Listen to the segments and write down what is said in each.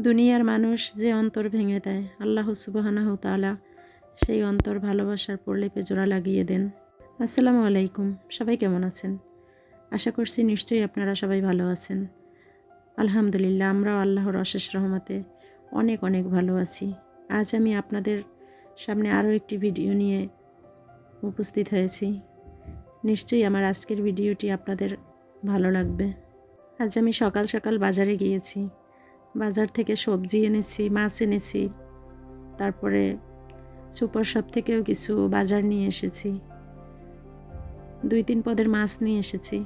দুনিয়ার মানুষ যে অন্তর ভেঙে দেয়, আল্লাহ সুবহানাহু তাআলা সেই অন্তর ভালোবাসার প্রলেপে জোড়া লাগিয়ে দেন। আসসালামু আলাইকুম, সবাই কেমন আছেন? আশা করছি নিশ্চয়ই আপনারা সবাই ভালো আছেন। আলহামদুলিল্লাহ, আমরাও আল্লাহর অশেষ রহমতে অনেক অনেক ভালো আছি। আজ আমি আপনাদের সামনে আরও একটি ভিডিও নিয়ে উপস্থিত হয়েছি। নিশ্চয়ই আমার আজকের ভিডিওটি আপনাদের ভালো লাগবে। আজ আমি সকাল সকাল বাজারে গিয়েছি। বাজার থেকে সবজি এনেছি, মাছ এনেছি। তারপরে সুপার শপ থেকেও কিছু বাজার নিয়ে এসেছি। দুই তিন পদের মাছ নিয়ে এসেছি।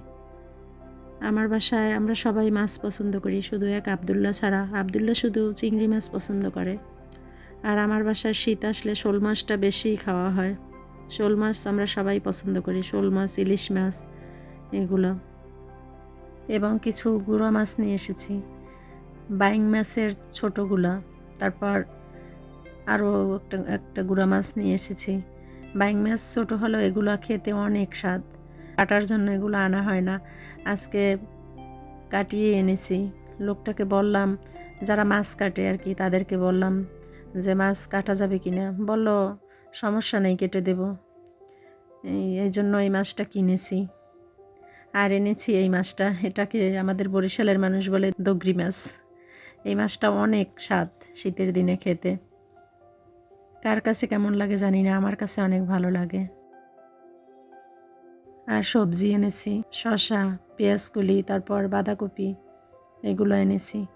আমার বাসায় আমরা সবাই মাছ পছন্দ করি, শুধু এক আবদুল্লাহ ছাড়া। আবদুল্লাহ শুধু চিংড়ি মাছ পছন্দ করে। আর আমার বাসায় শীত আসলে শোল মাছটা বেশি খাওয়া হয়। শোল মাছ আমরা সবাই পছন্দ করি, শোল মাছ, ইলিশ মাছ, এগুলো। এবং কিছু গুঁড়ো মাছ নিয়ে এসেছি। বাইং মাছের ছোটোগুলা, তারপর আরও একটা একটা গুঁড়া মাছ নিয়ে এসেছি। বাইং মাছ ছোটো হলেও এগুলো খেতে অনেক স্বাদ। কাটার জন্য এগুলো আনা হয় না। আজকে কাটিয়ে এনেছি। লোকটাকে বললাম, যারা মাছ কাটে আর কি, তাদেরকে বললাম যে মাছ কাটা যাবে কি না বলল, সমস্যা নেই, কেটে দেব। এই জন্য এই মাছটা কিনেছি। আর এনেছি এই মাছটা। এটাকে আমাদের বরিশালের মানুষ বলে দগরি মাছ। এই মাছটা অনেক স্বাদ শীতের দিনে খেতে। কার কাছে কেমন লাগে জানি না, আমার কাছে অনেক ভালো লাগে। আর সবজি এনেছি, শসা, পেঁয়াজকলি, তারপর বাঁধাকপি, এগুলো এনেছি।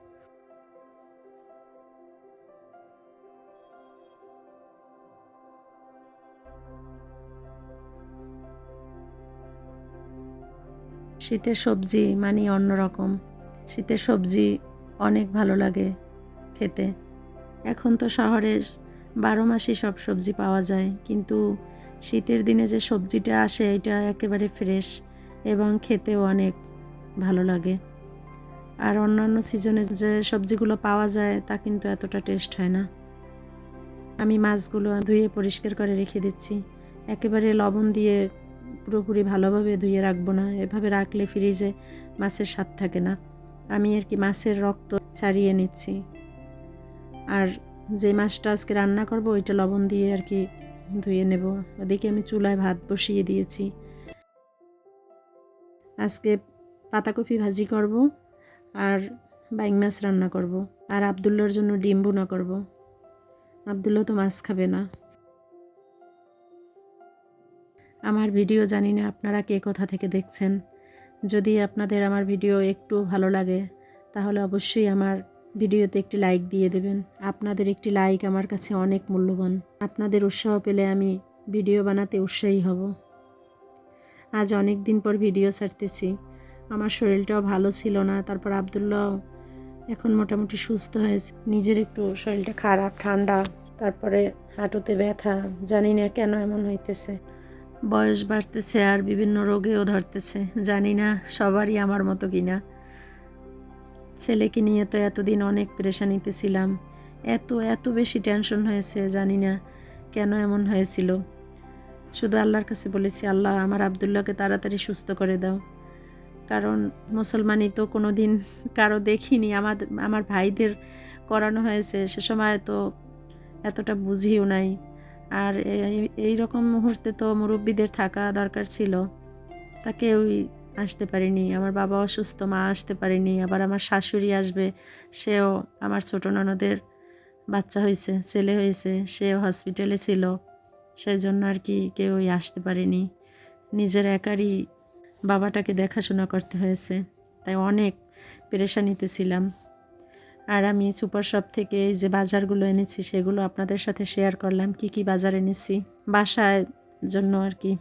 শীতের সবজি মানে অন্যরকম। শীতের সবজি অনেক ভালো লাগে খেতে। এখন তো শহরে বারো মাসই সব সবজি পাওয়া যায়, কিন্তু শীতের দিনে যে সবজিটা আসে, এটা একেবারে ফ্রেশ এবং খেতেও অনেক ভালো লাগে। আর অন্যান্য সিজনে যে সবজিগুলো পাওয়া যায়, তা কিন্তু এতটা টেস্ট হয় না। আমি মাছগুলো ধুয়ে পরিষ্কার করে রেখে দিচ্ছি। একেবারে লবণ দিয়ে পুরোপুরি ভালোভাবে ধুয়ে রাখব না। এভাবে রাখলে ফ্রিজে মাছের স্বাদ থাকে না। আমি আর কি মাছের রক্ত ছাড়িয়ে নিচ্ছি। আর যে মাছটা আজকে রান্না করব, ওইটা লবণ দিয়ে আর কি ধুয়ে নেব। ওদিকে আমি চুলায় ভাত বসিয়ে দিয়েছি। আজকে পাতাকপি ভাজি করব আর বাইং মাছ রান্না করব। আর আবদুল্লার জন্য ডিম বুনা করব। আবদুল্লা তো মাছ খাবে না। আমার ভিডিও জানি না আপনারা কে কোথা থেকে দেখছেন। যদি আপনাদের আমার ভিডিও একটু ভালো লাগে, তাহলে অবশ্যই আমার ভিডিওতে একটি লাইক দিয়ে দেবেন। আপনাদের একটি লাইক আমার কাছে অনেক মূল্যবান। আপনাদের উৎসাহ পেলে আমি ভিডিও বানাতে উৎসাহী হব। আজ অনেক দিন পর ভিডিও ছাড়তেছি। আমার শরীরটাও ভালো ছিল না, তারপর আবদুল্লাহ এখন মোটামুটি সুস্থ হয়েছে। নিজের একটু শরীরটা খারাপ, ঠান্ডা, তারপরে হাঁটুতে ব্যথা, জানি না কেন এমন হইতেছে। বয়স বাড়তেছে আর বিভিন্ন রোগেও ধরতেছে। জানি না সবারই আমার মতো কিনা। ছেলেকে নিয়ে তো এতদিন অনেক পেরেশানিতে ছিলাম এত এত বেশি টেনশন হয়েছে, জানি না কেন এমন হয়েছিল। শুধু আল্লাহর কাছে বলেছি, আল্লাহ আমার আবদুল্লাহকে তাড়াতাড়ি সুস্থ করে দাও। কারণ মুসলমানই তো কোনো দিন কারও দেখিনি। আমার আমার ভাইদের করানো হয়েছে, সে সময় তো এতটা বুঝিও নাই। আর এই রকম মুহূর্তে তো মুরব্বীদের থাকা দরকার ছিল। তাকে ওই আসতে পারিনি, আমার বাবা অসুস্থ, মা আসতে পারেনি, আবার আমার শাশুড়ি আসবে, সেও আমার ছোটো ননদের বাচ্চা হয়েছে, ছেলে হয়েছে, সেও হসপিটালে ছিল সেই জন্য আর কি কেউই আসতে পারেনি। নিজের একারই বাবাটাকে দেখাশোনা করতে হয়েছে, তাই অনেক পেরেশানিতে ছিলাম। আর আমি সুপার শপ থেকে এই যে বাজারগুলো এনেছি, সেগুলো আপনাদের সাথে শেয়ার করলাম। কি কি বাজার এনেছি? বাসায় জন্য আর কি।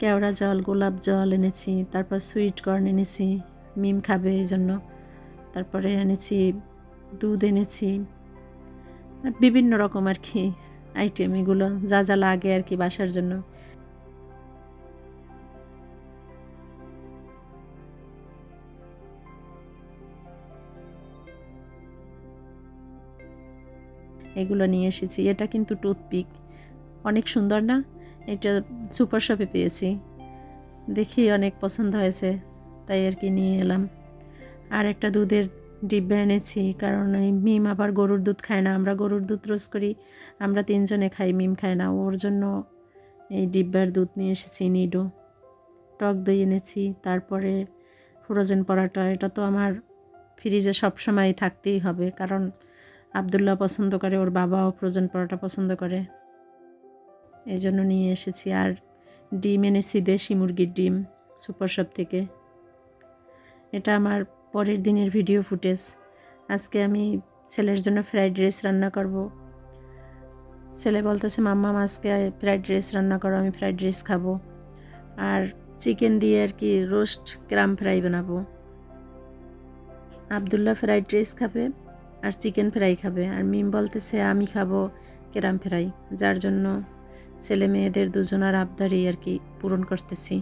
কেওড়া জল, গোলাপ জল এনেছি, তারপর সুইট কর্ন এনেছি। মিম খাবে এই জন্য তারপরে এনেছি, দুধ এনেছি। বিভিন্ন রকম আর কি আইটেম এগুলো, যা যা লাগে আর কি বাসার জন্য। এগুলো নিয়ে এসেছি। এটা কিন্তু টুথপিক। অনেক সুন্দর না? এটা সুপার শপে পেয়েছি। দেখি অনেক পছন্দ হয়েছে। তাই আর কি নিয়ে এলাম। আর একটা দুধের ডিব্বা এনেছি, কারণ এই মিম আবার গরুর দুধ খায় না। আমরা গরুর দুধ রোজ করি, আমরা তিনজনে খাই, মিম খায় না। ওর জন্য এই ডিব্বার দুধ নিয়ে এসেছি, নিডো। টক দই এনেছি, তারপরে ফ্রোজেন পরাটা, এটা তো আমার ফ্রিজে সবসময় থাকতেই হবে, কারণ আবদুল্লাহ পছন্দ করে, ওর বাবাও ফ্রোজেন পরাটা পছন্দ করে। এই জন্য নিয়ে এসেছি। আর ডিম এনেছি, দেশি মুরগির ডিম সুপার শপ থেকে। এটা আমার পরের দিনের ভিডিও ফুটেজ আজকে আমি ছেলের জন্য ফ্রাইড রাইস রান্না করব। ছেলে বলতেছে, মাম্মা আজকে ফ্রাইড রাইস রান্না করো, আমি ফ্রাইড রাইস খাব। আর চিকেন দিয়ে আর কি রোস্ট ক্রাম ফ্রাই বানাবো। আবদুল্লাহ ফ্রাইড রাইস খাবে আর চিকেন ফ্রাই খাবে। আর মিম বলতেছে, আমি খাব কেরাম ফ্রাই যার জন্য ছেলে মেয়েদের দুজনার আবদারই আর কি পূরণ করতেছি।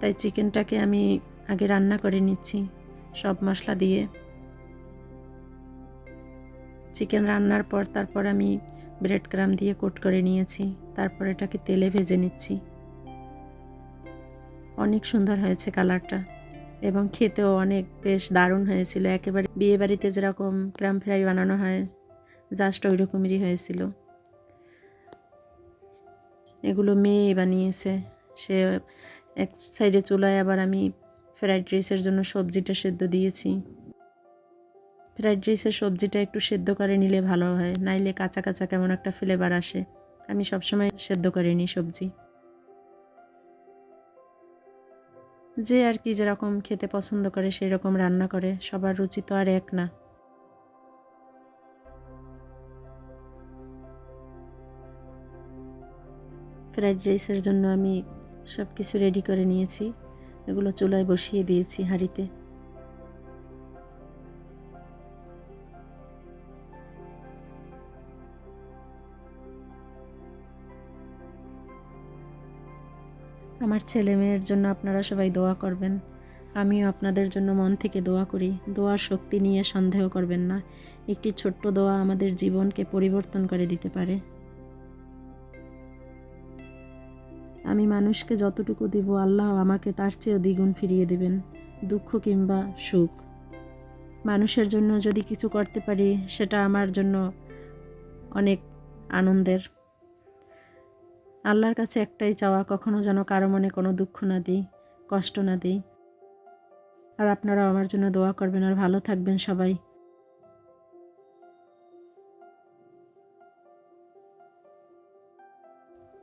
তাই চিকেনটাকে আমি আগে রান্না করে নিচ্ছি, সব মশলা দিয়ে। চিকেন রান্নার পর তারপর আমি ব্রেড ক্রাম দিয়ে কোট করে নিয়েছি, তারপর এটাকে তেলে ভেজে নিচ্ছি। অনেক সুন্দর হয়েছে কালারটা এবং খেতেও অনেক বেশ দারুণ হয়েছিল। একেবারে বিয়ে বাড়িতে যেরকম ক্রাম ফ্রাই বানানো হয়, জাস্ট ওই রকমেরই হয়েছিল। এগুলো মেয়ে বানিয়েছে, সে এক সাইডে চুলায় আবার আমি ফ্রাইড রাইসের জন্য সবজিটা সেদ্ধ দিয়েছি। ফ্রাইড রাইসের সবজিটা একটু সেদ্ধ করে নিলে ভালো হয়, নাইলে কাঁচা কাঁচা কেমন একটা ফ্লেভার আসে। আমি সবসময় সেদ্ধ করে নিই সবজি। যে আর কি যেরকম খেতে পছন্দ করে সেই রকম রান্না করে, সবার রুচি তো আর এক না। ফ্রাইড রাইসের জন্য আমি সব কিছু রেডি করে নিয়েছি। এগুলো চুলায় বসিয়ে দিয়েছি হাঁড়িতে। আমার ছেলে মেয়ের জন্য আপনারা সবাই দোয়া করবেন। আমিও আপনাদের জন্য মন থেকে দোয়া করি। দোয়ার শক্তি নিয়ে সন্দেহ করবেন না। একটি ছোট্ট দোয়া আমাদের জীবনকে পরিবর্তন করে দিতে পারে। আমি মানুষকে যতটুকু দিব, আল্লাহ আমাকে তার চেয়েও দ্বিগুণ ফিরিয়ে দেবেন, দুঃখ কিংবা সুখ। মানুষের জন্য যদি কিছু করতে পারি, সেটা আমার জন্য অনেক আনন্দের। আল্লাহর কাছে একটাই চাওয়া, কখনো যেন কারও মনে কোনো দুঃখ না দিই, কষ্ট না দিই। আর আপনারাও আমার জন্য দোয়া করবেন আর ভালো থাকবেন সবাই।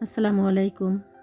আসসালামু আলাইকুম।